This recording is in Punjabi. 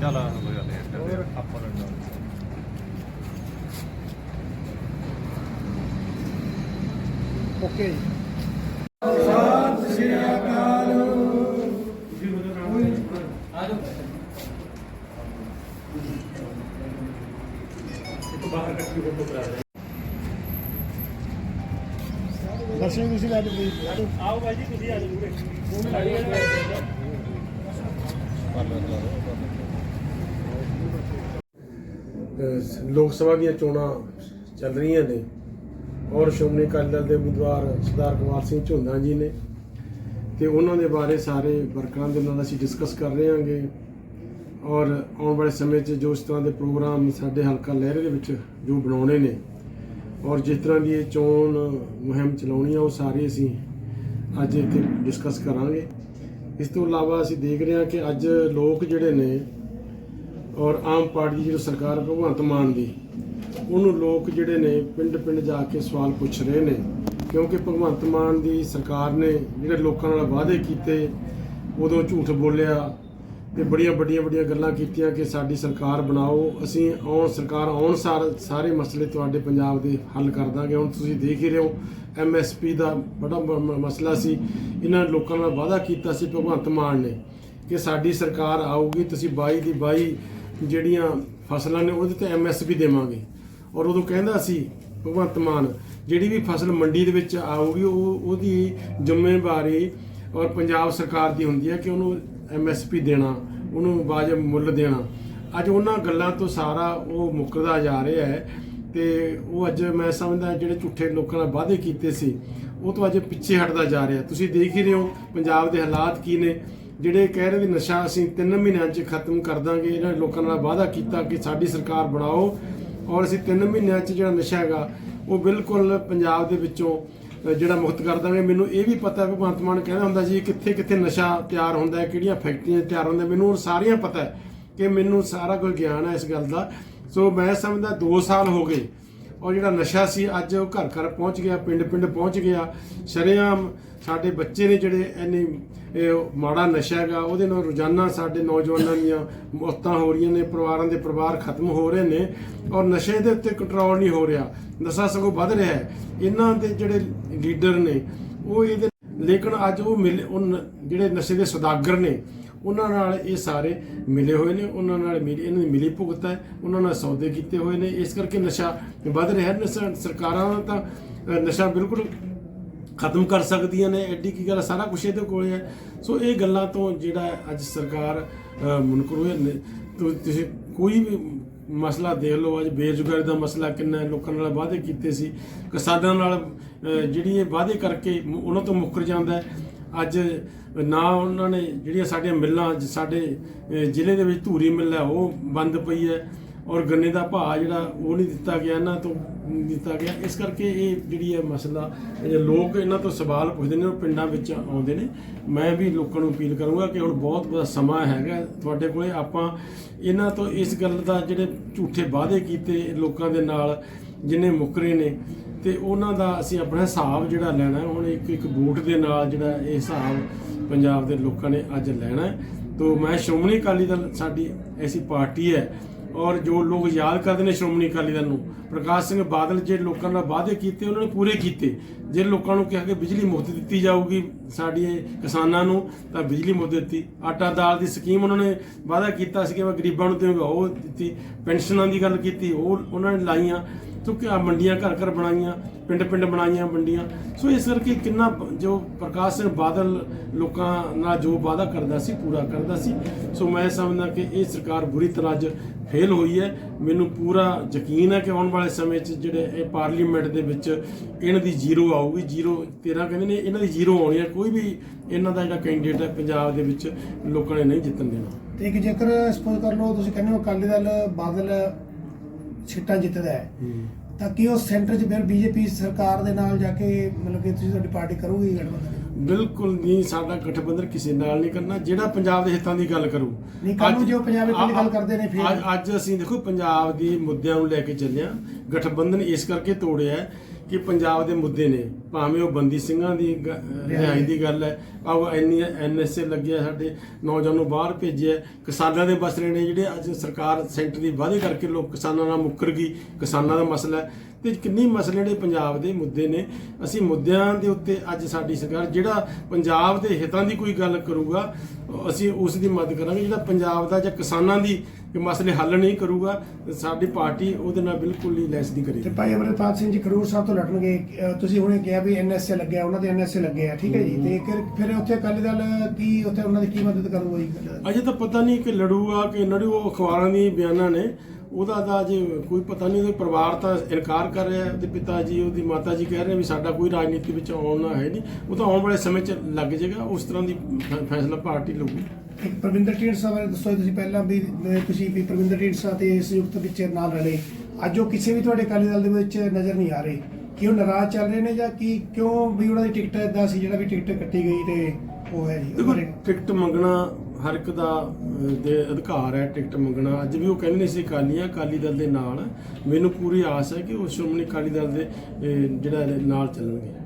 ਚੱਲ ਆ ਕੋਈ ਗੱਲ ਨਹੀਂ ਆਪਾਂ ਓਕੇ ਸਤਿ ਸ਼੍ਰੀ ਅਕਾਲ ਜੀ ਉਹਦਾ ਨਾਮ ਆ ਜਾਓ ਬਾਹਰ ਕੱਟ ਕੇ ਫੋਟੋ ਕਰਾ ਦੇ ਦਰਸ਼ਨ ਤੁਸੀਂ ਲੈ ਜਾਓ ਪਲੀਜ਼ ਆਓ ਬਾਈ ਜੀ ਤੁਸੀਂ ਆ ਜਾਓ ਅਹ ਲੋਕ ਸਭਾ ਦੀਆਂ ਚੋਣਾਂ ਚੱਲ ਰਹੀਆਂ ਨੇ ਔਰ ਸ਼੍ਰੋਮਣੀ ਅਕਾਲੀ ਦਲ ਦੇ ਉਮੀਦਵਾਰ ਸਰਦਾਰ ਕੁਮਾਰ ਸਿੰਘ ਝੁੰਦਾ ਜੀ ਨੇ ਤੇ ਉਹਨਾਂ ਦੇ ਬਾਰੇ ਸਾਰੇ ਵਰਕਰਾਂ ਦੇ ਨਾਲ ਅਸੀਂ ਡਿਸਕਸ ਕਰ ਰਹੇ ਹਾਂਗੇ ਔਰ ਆਉਣ ਵਾਲੇ ਸਮੇਂ 'ਚ ਜੋ ਇਸ ਤਰ੍ਹਾਂ ਦੇ ਪ੍ਰੋਗਰਾਮ ਸਾਡੇ ਹਲਕਾ ਲਹਿਰੇ ਦੇ ਵਿੱਚ ਜੋ ਬਣਾਉਣੇ ਨੇ ਔਰ ਜਿਸ ਤਰ੍ਹਾਂ ਦੀ ਇਹ ਚੋਣ ਮੁਹਿੰਮ ਚਲਾਉਣੀ ਆ, ਉਹ ਸਾਰੇ ਅਸੀਂ ਅੱਜ ਇੱਥੇ ਡਿਸਕਸ ਕਰਾਂਗੇ। ਇਸ ਤੋਂ ਇਲਾਵਾ ਅਸੀਂ ਦੇਖ ਰਹੇ ਹਾਂ ਕਿ ਅੱਜ ਲੋਕ ਜਿਹੜੇ ਨੇ ਔਰ ਆਮ ਪਾਰਟੀ ਦੀ ਜਿਹੜੀ ਸਰਕਾਰ ਭਗਵੰਤ ਮਾਨ ਦੀ, ਉਹਨੂੰ ਲੋਕ ਜਿਹੜੇ ਨੇ ਪਿੰਡ ਪਿੰਡ ਜਾ ਕੇ ਸਵਾਲ ਪੁੱਛ ਰਹੇ ਨੇ। ਕਿਉਂਕਿ ਭਗਵੰਤ ਮਾਨ ਦੀ ਸਰਕਾਰ ਨੇ ਜਿਹੜੇ ਲੋਕਾਂ ਨਾਲ ਵਾਅਦੇ ਕੀਤੇ, ਉਦੋਂ ਝੂਠ ਬੋਲਿਆ ਤੇ ਬੜੀਆਂ ਵੱਡੀਆਂ ਵੱਡੀਆਂ ਗੱਲਾਂ ਕੀਤੀਆਂ ਕਿ ਸਾਡੀ ਸਰਕਾਰ ਬਣਾਓ। ਅਸੀਂ ਆਉਣ ਸਰਕਾਰ ਆਉਣ ਸਾਰ ਸਾਰੇ ਮਸਲੇ ਤੁਹਾਡੇ ਪੰਜਾਬ ਦੇ ਹੱਲ ਕਰ ਦਾਂਗੇ। ਹੁਣ ਤੁਸੀਂ ਦੇਖ ਹੀ ਰਹੇ ਹੋ ਐਮਐਸਪੀ ਦਾ ਬੜਾ ਮਸਲਾ ਸੀ। ਇਹਨਾਂ ਲੋਕਾਂ ਨਾਲ ਵਾਅਦਾ ਕੀਤਾ ਸੀ ਭਗਵੰਤ ਮਾਨ ਨੇ ਕਿ ਸਾਡੀ ਸਰਕਾਰ ਆਊਗੀ, ਤੁਸੀਂ 22 ਦੀ 22 ਜਿਹੜੀਆਂ ਫਸਲਾਂ ਨੇ ਉਹਦੇ ਤੇ ਐਮਐਸਪੀ ਦੇਵਾਂਗੇ। ਔਰ ਉਦੋਂ ਕਹਿੰਦਾ ਸੀ ਭਗਵੰਤ ਮਾਨ, ਜਿਹੜੀ ਵੀ ਫਸਲ ਮੰਡੀ ਦੇ ਵਿੱਚ ਆਊਗੀ, ਉਹ ਉਹਦੀ ਜ਼ਿੰਮੇਵਾਰੀ ਔਰ ਪੰਜਾਬ ਸਰਕਾਰ ਦੀ ਹੁੰਦੀ ਹੈ ਕਿ ਉਹਨੂੰ ਐਮਐਸਪੀ ਦੇਣਾ, ਉਹਨੂੰ ਵਾਜਬ ਮੁੱਲ ਦੇਣਾ। ਅੱਜ ਉਹਨਾਂ ਗੱਲਾਂ ਤੋਂ ਸਾਰਾ ਉਹ ਮੁੱਕਰਦਾ ਜਾ ਰਿਹਾ ਹੈ ਤੇ ਉਹ ਅੱਜ ਮੈਂ ਸਮਝਦਾ ਜਿਹੜੇ ਝੂਠੇ ਲੋਕਾਂ ਨਾਲ ਵਾਅਦੇ ਕੀਤੇ ਸੀ, ਉਹ ਤੋਂ ਅੱਜ ਪਿੱਛੇ ਹਟਦਾ ਜਾ ਰਿਹਾ। ਤੁਸੀਂ ਦੇਖ ਹੀ ਰਹੇ ਹੋ ਪੰਜਾਬ ਦੇ ਹਾਲਾਤ ਕੀ ਨੇ। ਜਿਹੜੇ ਕਹਿ ਰਹੇ ਨੇ ਨਸ਼ਾ ਅਸੀਂ 3 ਮਹੀਨਿਆਂ 'ਚ ਖਤਮ ਕਰ ਦਾਂਗੇ, ਇਹਨਾਂ ਲੋਕਾਂ ਨਾਲ ਵਾਅਦਾ ਕੀਤਾ ਕਿ ਸਾਡੀ ਸਰਕਾਰ ਬਣਾਓ। ਔਰ ਅਸੀਂ 3 ਮਹੀਨਿਆਂ 'ਚ ਜਿਹੜਾ ਨਸ਼ਾ ਹੈਗਾ, ਉਹ ਬਿਲਕੁਲ ਪੰਜਾਬ ਦੇ ਵਿੱਚੋਂ ਜਿਹੜਾ ਮੁਕਤ ਕਰ ਦਾਂਗੇ ਮੈਨੂੰ ਇਹ ਵੀ ਪਤਾ ਹੈ, ਭਗਵੰਤ ਮਾਨ ਕਹਿੰਦਾ ਹੁੰਦਾ ਜੀ ਕਿੱਥੇ ਕਿੱਥੇ ਨਸ਼ਾ ਤਿਆਰ ਹੁੰਦਾ ਹੈ, ਕਿਹੜੀਆਂ ਫੈਕਟਰੀਆਂ ਤਿਆਰ ਹੁੰਦਾ। ਮੈਨੂੰ ਉਹ ਸਾਰੀਆਂ ਪਤਾ ਹੈ ਕਿ ਮੈਨੂੰ ਸਾਰਾ ਕੁਝ ਗਿਆਨ ਹੈ ਇਸ ਗੱਲ ਦਾ। ਸੋ ਮੈਂ ਸਮਝਦਾ 2 ਸਾਲ ਹੋ ਗਏ। ਔਰ ਜਿਹੜਾ ਨਸ਼ਾ ਸੀ, ਅੱਜ ਉਹ ਘਰ ਘਰ ਪਹੁੰਚ ਗਿਆ, ਪਿੰਡ ਪਿੰਡ ਪਹੁੰਚ ਗਿਆ। ਸ਼ਰੇਆਮ ਸਾਡੇ ਬੱਚੇ ਨੇ ਜਿਹੜੇ ਇੰਨੇ, ਇਹ ਮਾੜਾ ਨਸ਼ਾ ਹੈਗਾ, ਉਹਦੇ ਨਾਲ ਰੋਜ਼ਾਨਾ ਸਾਡੇ ਨੌਜਵਾਨਾਂ ਦੀਆਂ ਮੌਤਾਂ ਹੋ ਰਹੀਆਂ ਨੇ, ਪਰਿਵਾਰਾਂ ਦੇ ਪਰਿਵਾਰ ਖਤਮ ਹੋ ਰਹੇ ਨੇ ਔਰ ਨਸ਼ੇ ਦੇ ਉੱਤੇ ਕੰਟਰੋਲ ਨਹੀਂ ਹੋ ਰਿਹਾ। ਨਸ਼ਾ ਸਗੋਂ ਵੱਧ ਰਿਹਾ ਹੈ। ਇਹਨਾਂ ਦੇ ਜਿਹੜੇ ਲੀਡਰ ਨੇ, ਉਹ ਇਹਦੇ ਲੇਕਿਨ ਅੱਜ ਉਹ ਮਿਲ, ਉਹ ਨ- ਜਿਹੜੇ ਨਸ਼ੇ ਦੇ ਸੌਦਾਗਰ ਨੇ ਉਹਨਾਂ ਨਾਲ ਇਹ ਸਾਰੇ ਮਿਲੇ ਹੋਏ ਨੇ, ਉਹਨਾਂ ਨਾਲ ਮਿਲੀ ਇਹਨਾਂ ਦੀ ਮਿਲੀ ਭੁਗਤ ਹੈ, ਉਹਨਾਂ ਨਾਲ ਸੌਦੇ ਕੀਤੇ ਹੋਏ ਨੇ। ਇਸ ਕਰਕੇ ਨਸ਼ਾ ਵੱਧ ਰਿਹਾ ਹੈ। ਸਰਕਾਰਾਂ ਤਾਂ ਨਸ਼ਾ ਬਿਲਕੁਲ ਖਤਮ ਕਰ ਸਕਦੀਆਂ ਨੇ। ਐਡੀ ਕੀ ਗੱਲ ਸਾਰਾ ਕੁਝ ਇਹਦੇ ਕੋਲੇ ਹੈ। ਸੋ ਇਹ ਗੱਲਾਂ ਤੋਂ ਜਿਹੜਾ ਅੱਜ ਸਰਕਾਰ ਮੁਨਕਰ ਹੋਏ ਨੇ ਤੁਸੀਂ ਕੋਈ ਵੀ ਮਸਲਾ ਦੇਖ ਲਓ। ਅੱਜ ਬੇਰੁਜ਼ਗਾਰੀ ਦਾ ਮਸਲਾ ਕਿੰਨਾ ਲੋਕਾਂ ਨਾਲ ਵਾਅਦੇ ਕੀਤੇ ਸੀ। ਕਿਸਾਨਾਂ ਨਾਲ ਜਿਹੜੀ ਇਹ ਵਾਅਦੇ ਕਰਕੇ ਉਹਨਾਂ ਤੋਂ ਮੁੱਕਰ ਜਾਂਦਾ ਹੈ। ਅੱਜ ਨਾ ਉਹਨਾਂ ਨੇ ਜਿਹੜੀਆਂ ਸਾਡੀਆਂ ਮਿੱਲਾਂ ਸਾਡੇ ਜ਼ਿਲ੍ਹੇ ਦੇ ਵਿੱਚ ਧੂਰੀ ਮਿੱਲ ਹੈ, ਉਹ ਬੰਦ ਪਈ ਹੈ ਔਰ ਗੰਨੇ ਦਾ ਭਾਅ ਜਿਹੜਾ ਉਹ ਨਹੀਂ ਦਿੱਤਾ ਗਿਆ, ਇਹਨਾਂ ਤੋਂ ਦਿੱਤਾ ਗਿਆ। ਇਸ ਕਰਕੇ ਇਹ ਜਿਹੜੀ ਹੈ ਮਸਲਾ ਲੋਕ ਇਹਨਾਂ ਤੋਂ ਸਵਾਲ ਪੁੱਛਦੇ ਨੇ, ਉਹ ਪਿੰਡਾਂ ਵਿੱਚ ਆਉਂਦੇ ਨੇ। ਮੈਂ ਵੀ ਲੋਕਾਂ ਨੂੰ ਅਪੀਲ ਕਰੂੰਗਾ ਕਿ ਹੁਣ ਬਹੁਤ ਬੜਾ ਸਮਾਂ ਹੈਗਾ ਤੁਹਾਡੇ ਕੋਲੇ। ਆਪਾਂ ਇਹਨਾਂ ਤੋਂ ਇਸ ਗੱਲ ਦਾ ਜਿਹੜੇ ਝੂਠੇ ਵਾਅਦੇ ਕੀਤੇ ਲੋਕਾਂ ਦੇ ਨਾਲ, ਜਿਨੇ ਮੁੱਕਰੇ ਨੇ ਤੇ ਉਹਨਾਂ ਦਾ ਅਸੀਂ ਆਪਣਾ ਹਿਸਾਬ ਜਿਹੜਾ ਲੈਣਾ ਹੁਣ ਇੱਕ ਇੱਕ ਵੋਟ ਦੇ ਨਾਲ ਜਿਹੜਾ ਇਹ ਹਿਸਾਬ ਪੰਜਾਬ ਦੇ ਲੋਕਾਂ ਨੇ ਅੱਜ ਲੈਣਾ ਹੈ। ਤੋ ਮੈਂ ਸ਼੍ਰੋਮਣੀ ਅਕਾਲੀ ਦਲ ਸਾਡੀ ਐਸੀ ਪਾਰਟੀ ਹੈ ਔਰ ਜੋ ਲੋਕ ਯਾਦ ਕਰਦੇ ਨੇ ਸ਼੍ਰੋਮਣੀ ਅਕਾਲੀ ਦਲ ਨੂੰ, ਪ੍ਰਕਾਸ਼ ਸਿੰਘ ਬਾਦਲ ਜੇ ਲੋਕਾਂ ਨਾਲ ਵਾਅਦੇ ਕੀਤੇ, ਉਹਨਾਂ ਨੇ ਪੂਰੇ ਕੀਤੇ। ਜੇ ਲੋਕਾਂ ਨੂੰ ਕਿਹਾ ਕਿ ਬਿਜਲੀ ਮੁਫਤ ਦਿੱਤੀ ਜਾਊਗੀ ਸਾਡੇ ਕਿਸਾਨਾਂ ਨੂੰ, ਤਾਂ ਬਿਜਲੀ ਮੁਫਤ ਦਿੱਤੀ। ਆਟਾ ਦਾਲ ਦੀ ਸਕੀਮ ਉਹਨਾਂ ਨੇ ਵਾਅਦਾ ਕੀਤਾ ਸੀ ਕਿ ਮੈਂ ਗਰੀਬਾਂ ਨੂੰ ਦੇਵਾਂਗਾ, ਉਹ ਦਿੱਤੀ। ਪੈਨਸ਼ਨਾਂ ਦੀ ਗੱਲ ਕੀਤੀ, ਉਹ ਉਹਨਾਂ ਨੇ ਲਾਈਆਂ। ਕਿਉਂਕਿ ਆ ਮੰਡੀਆਂ ਘਰ ਘਰ ਬਣਾਈਆਂ, ਪਿੰਡ ਪਿੰਡ ਬਣਾਈਆਂ ਮੰਡੀਆਂ। ਸੋ ਇਸ ਕਰਕੇ ਕਿੰਨਾ ਜੋ ਪ੍ਰਕਾਸ਼ ਸਿੰਘ ਬਾਦਲ ਲੋਕਾਂ ਨਾਲ ਜੋ ਵਾਅਦਾ ਕਰਦਾ ਸੀ, ਪੂਰਾ ਕਰਦਾ ਸੀ। ਸੋ ਮੈਂ ਸਮਝਦਾ ਕਿ ਇਹ ਸਰਕਾਰ ਬੁਰੀ ਤਰ੍ਹਾਂ ਅੱਜ ਫੇਲ ਹੋਈ ਹੈ। ਮੈਨੂੰ ਪੂਰਾ ਯਕੀਨ ਹੈ ਕਿ ਆਉਣ ਵਾਲੇ ਸਮੇਂ 'ਚ ਜਿਹੜੇ ਇਹ ਪਾਰਲੀਮੈਂਟ ਦੇ ਵਿੱਚ ਇਹਨਾਂ ਦੀ ਜ਼ੀਰੋ ਆਊਗੀ। ਜ਼ੀਰੋ 13 ਕਹਿੰਦੇ ਨੇ, ਇਹਨਾਂ ਦੀ ਜ਼ੀਰੋ ਆਉਣੀ ਹੈ। ਕੋਈ ਵੀ ਇਹਨਾਂ ਦਾ ਜਿਹੜਾ ਕੈਂਡੀਡੇਟ ਹੈ ਪੰਜਾਬ ਦੇ ਵਿੱਚ ਲੋਕਾਂ ਨੇ ਨਹੀਂ ਜਿੱਤਣ ਦੇਣਾ। ਤੇ ਜੇਕਰ ਸਪੋਜ਼ ਕਰ ਲਓ, ਤੁਸੀਂ ਕਹਿੰਦੇ ਹੋ ਅਕਾਲੀ ਦਲ ਬਾਦਲ ਸੀਟਾਂ ਜਿੱਤਦਾ ਹੈ। ਤਾਂ ਕੀ ਉਹ ਸੈਂਟਰ 'ਚ ਫਿਰ ਬੀਜੇਪੀ ਸਰਕਾਰ ਦੇ ਨਾਲ ਜਾ ਕੇ ਮਤਲਬ ਕਿ ਤੁਸੀਂ ਤੁਹਾਡੀ ਪਾਰਟੀ ਕਰੂਗੀ ਗਠਬੰਧਨ? ਬਿਲਕੁਲ ਨਹੀਂ ਸਾਡਾ ਗਠਬੰਧਨ ਕਿਸੇ ਨਾਲ ਨਹੀਂ ਕਰਨਾ। ਜਿਹੜਾ ਪੰਜਾਬ ਦੇ ਹਿੱਤਾਂ ਦੀ ਗੱਲ ਕਰੂ। ਅੱਜ- ਜੋ ਪੰਜਾਬ ਹਿੱਤਾਂ ਦੀ ਗੱਲ ਕਰਦੇ ਨੇ ਫਿਰ- ਅੱਜ ਅਸੀਂ ਦੇਖੋ ਪੰਜਾਬ ਦੀ ਮੁੱਦਿਆਂ ਨੂੰ ਲੈ ਕੇ ਚੱਲੇ ਹਾਂ। ਗਠਬੰਧਨ ਇਸ ਕਰਕੇ ਤੋੜਿਆ ਕਿ ਪੰਜਾਬ ਦੇ ਮੁੱਦੇ ਨੇ। ਭਾਵੇਂ ਉਹ ਬੰਦੀ ਸਿੰਘਾਂ ਦੀ ਗ- ਰਿਹਾਈ ਦੀ ਗੱਲ ਹੈ, ਭਾਵੇਂ ਐਨ ਐਨਐਸਏ ਲੱਗਿਆ ਸਾਡੇ ਨੌਜਵਾਨ ਨੂੰ ਬਾਹਰ ਭੇਜਿਆ ਕਿਸਾਨਾਂ ਦੇ ਮਸਲੇ ਨੇ ਜਿਹੜੇ ਅੱਜ ਸਰਕਾਰ ਸੈਂਟਰ ਦੀ ਵਾਅਦੇ ਕਰਕੇ ਲੋਕ ਕਿਸਾਨਾਂ ਨਾਲ ਮੁੱਕਰ ਗਈ, ਕਿਸਾਨਾਂ ਦਾ ਮਸਲਾ ਹੈ। ਤੇ ਕਿੰਨੀ ਮਸਲੇ ਜਿਹੜੇ ਪੰਜਾਬ ਦੇ ਮੁੱਦੇ ਨੇ। ਅਸੀਂ ਮੁੱਦਿਆਂ ਦੇ ਉੱਤੇ ਅੱਜ ਸਾਡੀ ਸਰਕਾਰ ਜਿਹੜਾ ਪੰਜਾਬ ਦੇ ਹਿੱਤਾਂ ਦੀ ਕੋਈ ਗੱਲ ਕਰੂਗਾ, ਅਸੀਂ ਉਸ ਦੀ ਮਦਦ ਕਰਾਂਗੇ। ਜਿਹੜਾ ਪੰਜਾਬ ਦਾ ਜਾਂ ਕਿਸਾਨਾਂ ਦੀ ਕਿ ਮਸਲੇ ਹੱਲ ਨਹੀਂ ਕਰੂਗਾ ਤੇ ਸਾਡੀ ਪਾਰਟੀ ਉਹਦੇ ਨਾਲ ਬਿਲਕੁਲ ਹੀ ਲੈਸ ਨਹੀਂ ਤੇ ਕਰੇਗੀ ਭਾਈ ਅਮਰਪਾਲ ਸਿੰਘ ਜੀ ਖਡੂਰ ਸਾਹਿਬ ਤੋਂ ਲੜਨਗੇ ਤੁਸੀਂ ਹੁਣੇ ਕਿਹਾ ਵੀ ਐਨਐਸਏ ਲੱਗਿਆ ਉਹਨਾਂ ਦੇ ਐਨਐਸਏ ਲੱਗੇ ਆ ਠੀਕ ਹੈ ਜੀ? ਤੇ ਫਿਰ- ਉੱਥੇ ਅਕਾਲੀ ਦਲ ਕੀ ਉੱਥੇ ਉਹਨਾਂ ਦੀ ਕੀ ਮਦਦ ਕਰੂਗਾ ਜੀ? ਅਜੇ ਤਾਂ ਪਤਾ ਨਹੀਂ ਕਿ ਲੜੂਗਾ ਕਿ ਲੜੂ ਉਹ ਅਖਬਾਰਾਂ ਦੀ ਬਿਆਨਾਂ ਨੇ। ਉਹਦਾ ਤਾਂ ਅਜੇ ਕੋਈ ਪਤਾ ਨਹੀਂ ਉਹਦੇ ਪਰਿਵਾਰ ਤਾਂ ਇਨਕਾਰ ਕਰ ਰਿਹਾ ਉਹਦੇ ਪਿਤਾ ਜੀ ਉਹਦੀ ਮਾਤਾ ਜੀ ਕਹਿ ਰਹੇ ਵੀ ਸਾਡਾ ਕੋਈ ਰਾਜਨੀਤੀ ਵਿੱਚ ਆਉਣਾ ਹੈ ਨਹੀਂ। ਉਹ ਤਾਂ ਆਉਣ ਵਾਲੇ ਸਮੇਂ 'ਚ ਲੱਗ ਜਾਏਗਾ ਉਸ ਤਰ੍ਹਾਂ ਦੀ ਫੈਸਲਾ ਪਾਰਟੀ ਲਊਗੀ। ਇੱਕ ਪ੍ਰਵਿੰਦਰ ਢੀਂਡਸਾ ਬਾਰੇ ਦੱਸੋ ਤੁਸੀਂ ਪਹਿਲਾਂ ਵੀ ਅਹ ਤੁਸੀਂ ਵੀ ਪ੍ਰਵਿੰਦਰ ਢੀਂਡਸਾ ਤੇ ਸੰਯੁਕਤ ਵਿੱਚ ਨਾਲ ਰਲੇ ਅੱਜ ਉਹ ਕਿਸੇ ਵੀ ਤੁਹਾਡੇ ਅਕਾਲੀ ਦਲ ਦੇ ਵਿੱਚ ਨਜ਼ਰ ਨਹੀਂ ਆ ਰਹੇ। ਕਿ ਉਹ ਨਾਰਾਜ਼ ਚੱਲ ਰਹੇ ਨੇ ਜਾਂ ਕੀ ਕਿਉਂ ਵੀ ਉਹਨਾਂ ਦੀ ਟਿਕਟ ਇਦਾਂ ਸੀ ਜਿਹੜਾ ਵੀ ਟਿਕਟ ਕੱਟੀ ਗਈ ਤੇ ਉਹ ਹੈ ਜੀ? ਦੇਖੋ ਬਾਰੇ ਟਿਕਟ ਮੰਗਣਾ ਹਰ ਇੱਕ ਦਾ ਅਹ, ਦੇ ਅਧਿਕਾਰ ਹੈ ਟਿਕਟ ਮੰਗਣਾ। ਅੱਜ ਵੀ ਉਹ ਕਹਿੰਦੇ ਸੀ ਅਕਾਲੀਆਂ ਅਕਾਲੀ ਦਲ ਦੇ ਨਾਲ। ਮੈਨੂੰ ਪੂਰੀ ਆਸ ਹੈ ਕਿ ਉਹ ਸ਼੍ਰੋਮਣੀ ਅਕਾਲੀ ਦਲ ਦੇ ਅਹ, ਜਿਹੜਾ ਨਾਲ ਚੱਲਣਗੇ।